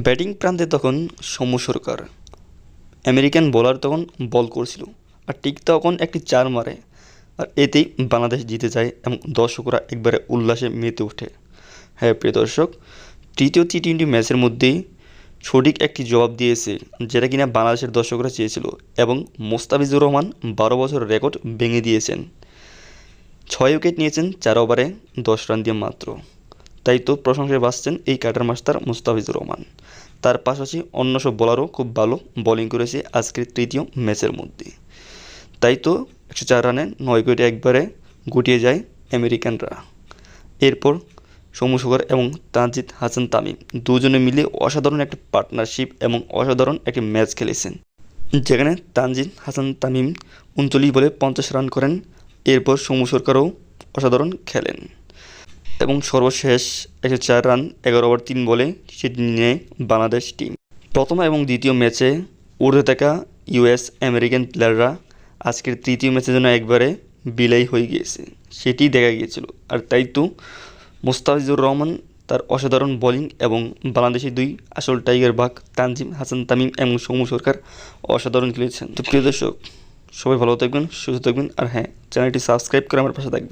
Batting প্রান্তে তখন সৌম্য সরকার। American bowler তখন বল করছিল আর ঠিক তখন একটি চার মারে। আর এতেই বাংলাদেশ জিতে যায় এবং দর্শকরা একবারে উল্লাসে মেতে ওঠে। হ্যাঁ প্রিয় দর্শক, তৃতীয় টি টোয়েন্টি ম্যাচের মধ্যেই সঠিক একটি জবাব দিয়েছে যেটা কিনা বাংলাদেশের দর্শকরা চেয়েছিল এবং মোস্তাফিজুর রহমান বারো বছর রেকর্ড ভেঙে দিয়েছেন। ছয় উইকেট নিয়েছেন, চার ওভারে দশ রান দিয়ে মাত্র। তাই তো প্রশংসায় বাসছেন এই কাটার মাস্টার মুস্তাফিজুর রহমান। তার পাশাপাশি অন্য সব বোলারও খুব ভালো বোলিং করেছে আজকের তৃতীয় ম্যাচের মধ্যে। তাই তো একশো চার রানে নয় উইকেটে একবারে গুটিয়ে যায় আমেরিকানরা। এরপর সৌম্য সুগার এবং তানজিদ হাসান তামিম দুজনে মিলে অসাধারণ একটা পার্টনারশিপ এবং অসাধারণ একটি ম্যাচ খেলেছেন। যেখানে তানজিদ হাসান তামিম উনচল্লিশ বলে পঞ্চাশ রান করেন। এরপর সৌম্য সরকারও অসাধারণ খেলেন। এবং সর্বশেষ একশো চার রান, এগারো ওভার, তিন বলে সেটি নিয়ে বাংলাদেশ টিম। প্রথম এবং দ্বিতীয় ম্যাচে উর্ধে থাকা ইউএস আমেরিকান প্লেয়াররা আজকের তৃতীয় ম্যাচের জন্য একবারে বিলাই হয়ে গিয়েছে সেটি দেখা গিয়েছিল। আর তাই তো মুস্তাফিজুর রহমান তার অসাধারণ বোলিং এবং বাংলাদেশের দুই আসল টাইগার বাঘ তানজিম হাসান তামিম এবং সৌম্য সরকার অসাধারণ খেলেছেন। তো প্রিয় দর্শক, সবাই ভালো থাকবেন, সুস্থ থাকবেন, আর হ্যাঁ চ্যানেলটি সাবস্ক্রাইব করে আমার পাশে থাকবেন।